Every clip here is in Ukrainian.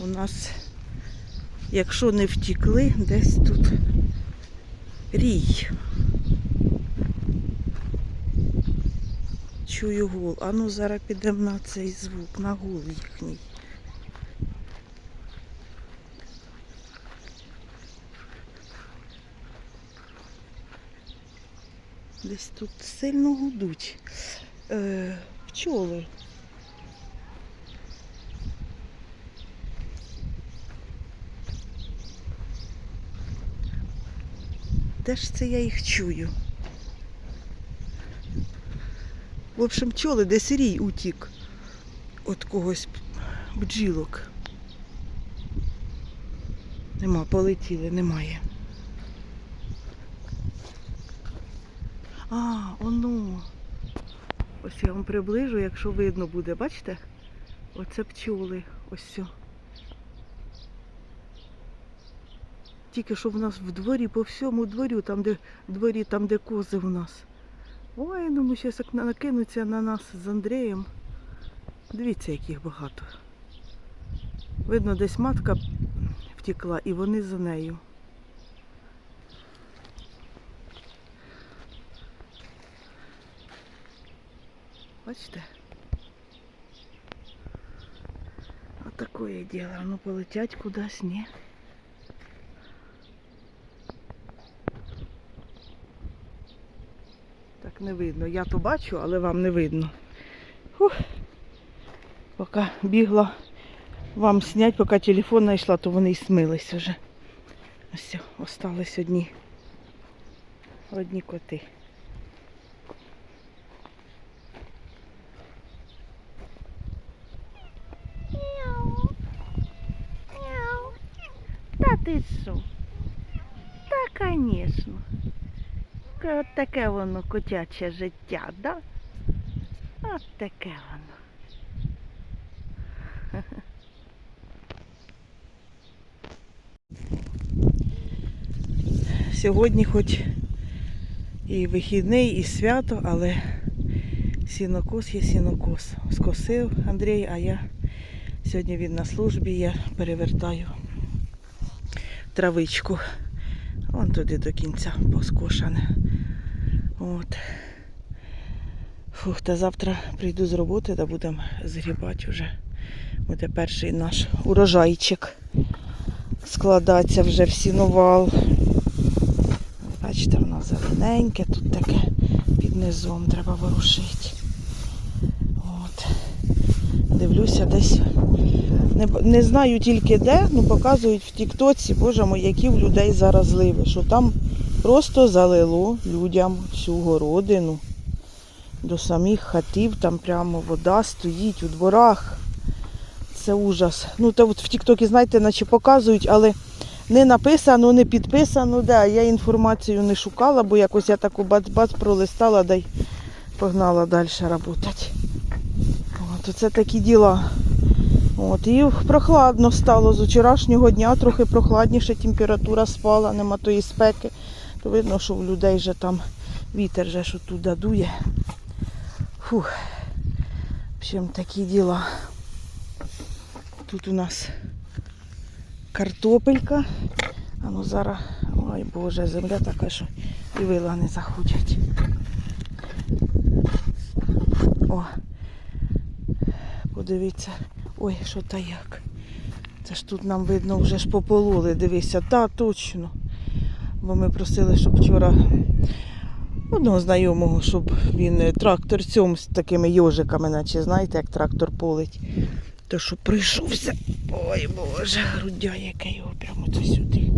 у нас, якщо не втікли, десь тут рій. Чую гул. А ну зараз підемо на цей звук, на гул їхній. Десь тут сильно гудуть. Е, пчоли. Де ж це я їх чую? В общем, пчоли десь рій утік від когось бджілок. Нема, полетіли, немає. А, оно. Ось я вам приближу, якщо видно буде, бачите? Оце пчоли. Ось все. Тільки що в нас в дворі, по всьому дворю, там де дворі, там де кози в нас. Ой, ну зараз як накинуться на нас з Андрієм. Дивіться, яких багато. Видно, десь матка втекла і вони за нею. Бачите? Отакое діло. Ну полетять кудись, ні. Не видно. Я то бачу, але вам не видно. Фух. Поки бігла вам снять, поки телефон знайшла, то вони й смились вже. Ось, остались одні. Одні коти. Та ти що? Та, звісно. От таке воно котяче життя, да? От таке воно. Сьогодні хоч і вихідний, і свято, але сінокос є сінокос. Скосив Андрій, а я сьогодні він на службі, я перевертаю травичку. Вон туди до кінця поскошене. От. Фух, та завтра прийду з роботи та будемо згрібати вже. Буде перший наш урожайчик. Складаться вже в сіновал. Бачите, воно зелененьке, тут таке під низом треба ворушити. От. Дивлюся десь. Не, не знаю тільки де, ну показують в Тіктоці, боже мой, які в людей зараз зливи, що там просто залило людям всю городину. До самих хатів, там прямо вода стоїть у дворах. Це ужас. Ну, то от в Тіктокі, знаєте, наче показують, але не написано, не підписано, да, я інформацію не шукала, бо якось я таку бац-бац пролистала, да й погнала далі працювати. От, це такі діла. От, і прохладно стало з вчорашнього дня, трохи прохладніше, температура спала, нема тої спеки. То видно, що в людей вже там вітер вже що туди дує. Фух. В общем, такі діла. Тут у нас картопелька. А ну зараз, ой Боже, земля така, що і вила не заходять. О, подивіться. Ой, що та як. Це ж тут нам видно вже ж попололи, дивися, та точно. Бо ми просили, щоб вчора одного знайомого, щоб він е, тракторцем з такими йожиками, наче знаєте, як трактор полить. То що прийшовся. Ой Боже, грудя яке його прямо то сюди.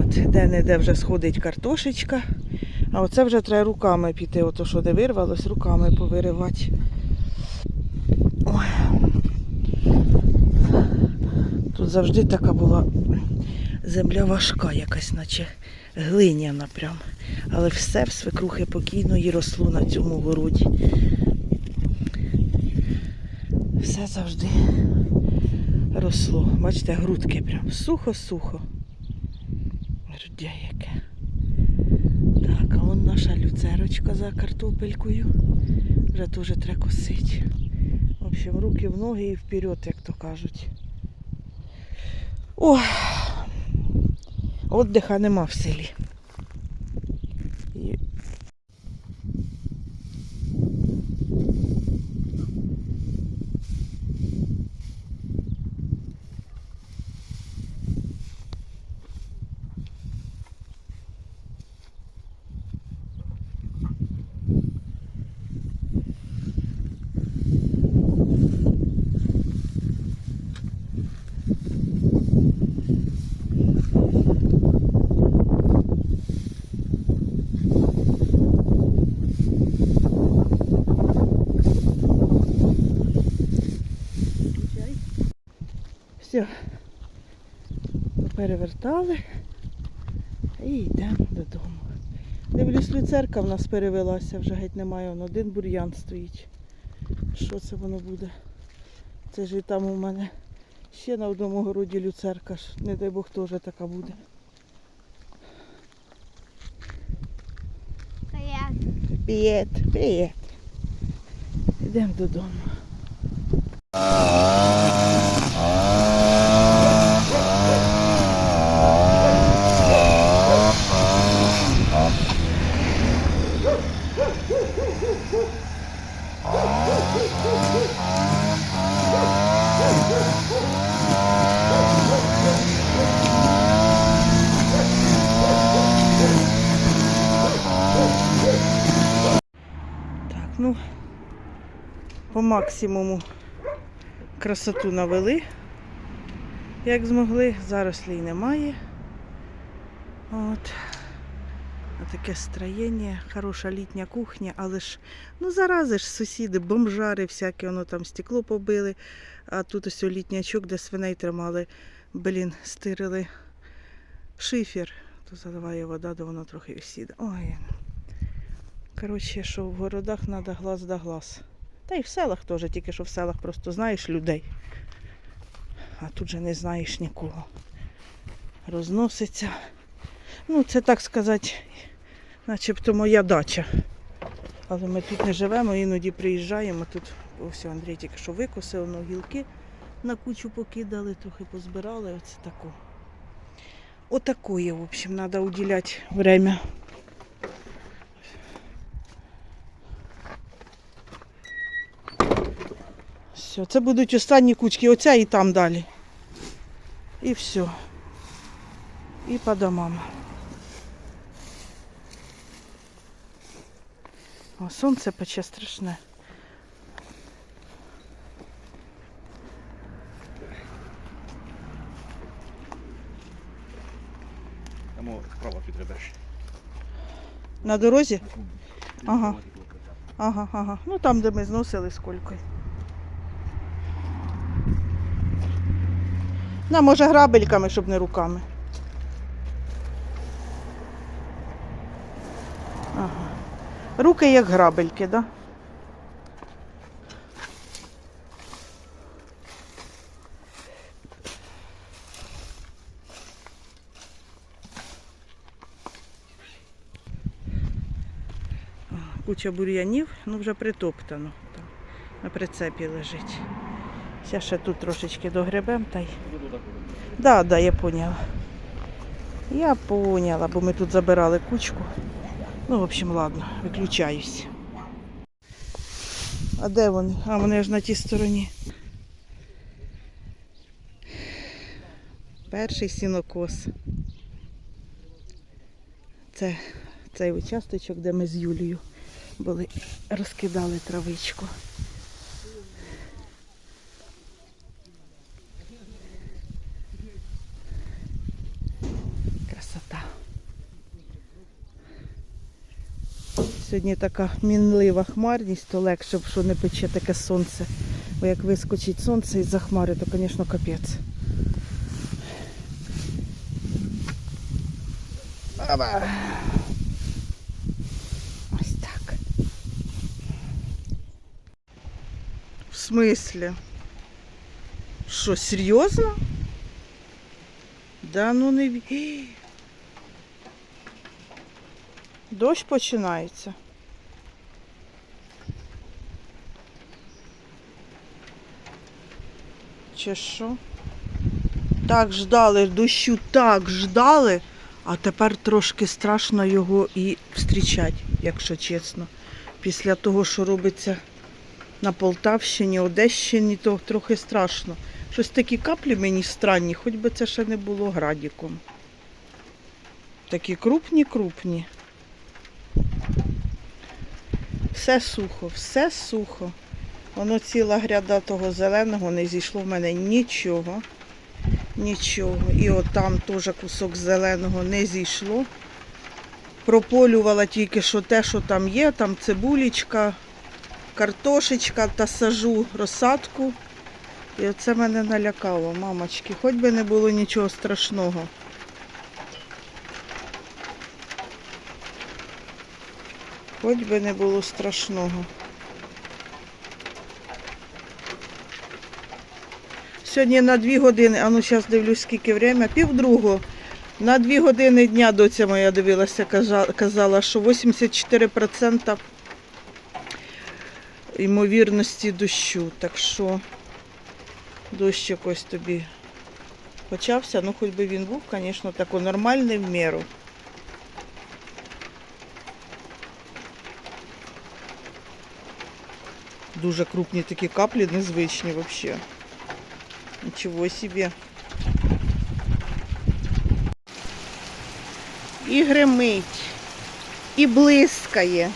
От, де-не-де вже сходить картошечка. А оце вже треба руками піти, ото що не вирвалось, руками повиривати. Ой. Тут завжди така була земля важка, якась, наче глиняна прям. Але все в свекрухи покійної росло на цьому городі. Все завжди росло. Бачите, грудки прям сухо-сухо. Грудя яке. Так, а вон наша люцерочка за картопелькою. Вже теж треба косити. В общем, руки в ноги і вперед, як то кажуть. Ой, отдиха нема в селі. І- Все. Перевертали і йдемо додому. Дивлюсь, люцерка в нас перевелася, вже геть немає, он один бур'ян стоїть. Що це воно буде? Це ж і там у мене ще на одному городі люцерка ж, не дай Бог теж така буде. Привіт, привіт. Йдемо додому. Так, ну, по максимуму красоту навели, як змогли. Зарослей немає. От. Таке строєння, хороша літня кухня, але ж, ну зарази ж сусіди, бомжари всякі, воно там стекло побили, а тут ось літнячок, де свиней тримали, блін, стирили шифер, то заливає вода, то воно трохи осіда. Ой, Коротше, що в городах треба глаз да глаз. Та й в селах теж, тільки що в селах просто знаєш людей. А тут же не знаєш нікого. Розноситься. Ну, це так сказати, начебто моя дача. Але ми тут не живемо, іноді приїжджаємо. Тут ось Андрій тільки що викосив, ну, гілки на кучу покидали, трохи позбирали. Оце тако. Отакое, в общем, треба уділяти время. Все, це будуть останні кучки, оця і там далі. І все. І по домам. О, сонце пече страшне. Там справа підребеш. На дорозі? Ага. Ага, ага. Ну там, де ми зносили з колькою. На, може, грабельками, щоб не руками. Ага. Руки як грабельки, да? Куча бур'янів, ну вже притоптано. Там на прицепі лежить. Зараз ще тут трошечки догребем та й. Да, да, я поняла. Я поняла, бо ми тут забирали кучку. Ну, в общем, ладно, виключаюсь. А де вони? А вони аж на тій стороні. Перший сінокос. Це цей участочок, де ми з Юлією були, розкидали травичку. Сьогодні така мінлива хмарність, то легше, що не пече таке сонце. Бо як вискочить сонце із-за хмари, то, звісно, капець. Ось так. В смислі? Що, серйозно? Да ну не Дощ починається. Чи що? Так ждали, дощу так ждали, а тепер трошки страшно його і зустрічати, якщо чесно. Після того, що робиться на Полтавщині, Одещині, то трохи страшно. Щось такі каплі мені странні, хоч би це ще не було градіком. Такі крупні, крупні. Все сухо, все сухо. Воно ціла гряда того зеленого, не зійшло в мене нічого. Нічого. І от там теж кусок зеленого не зійшло. Прополювала тільки що те, що там є, там цибулічка, картошечка та сажу розсадку. І оце мене налякало, мамочки. Хоч би не було нічого страшного. Хоч би не було страшного. Сьогодні на дві години, а ну зараз дивлюсь, скільки время, півдругого. На дві години дня доця моя дивилася, казала, що 84% ймовірності дощу. Так що дощ якось тобі почався. Ну, хоч би він був, звісно, тако нормальний в міру. Дуже крупні такі каплі, незвичні взагалі. Ничего себе. І гримить, і блискає.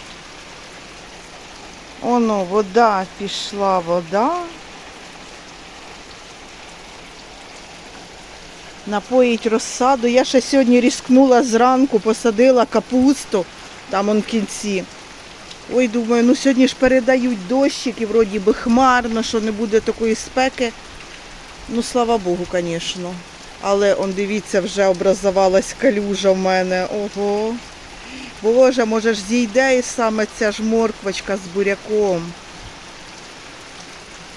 Оно, вода пішла, вода. Напоїть розсаду. Я ще сьогодні різкнула зранку, посадила капусту, там он кінці. Ой, думаю, ну сьогодні ж передають дощик і вроді би хмарно, що не буде такої спеки. Ну, слава Богу, звісно. Але он дивіться, вже образувалась калюжа в мене. Ого. Боже, може ж зійде і саме ця ж морквочка з буряком.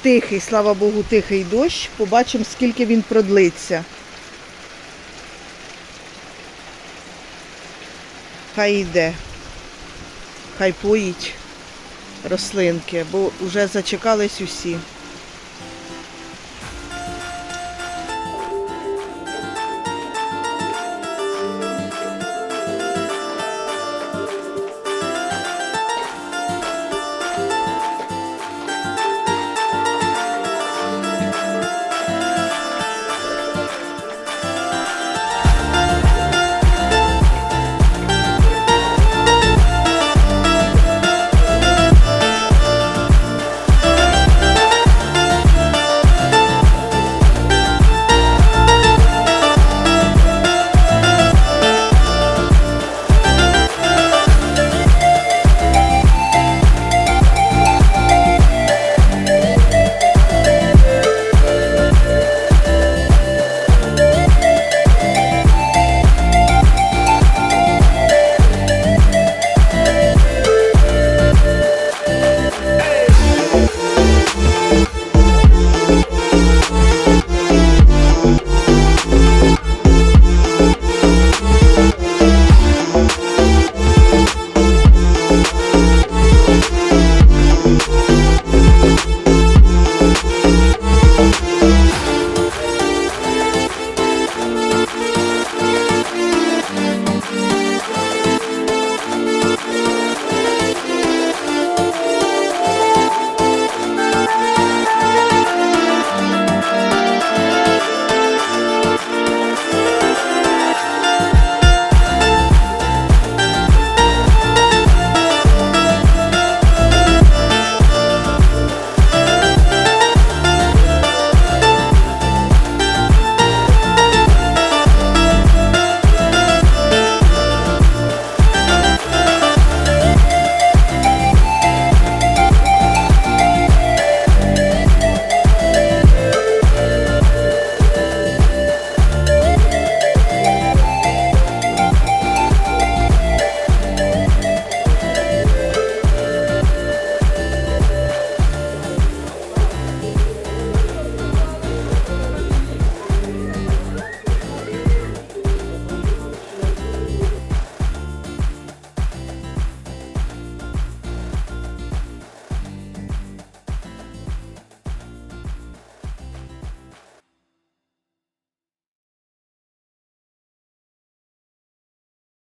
Тихий, слава Богу, тихий дощ. Побачимо, скільки він продлиться. Хай йде. Хай поїть рослинки, бо вже зачекались усі.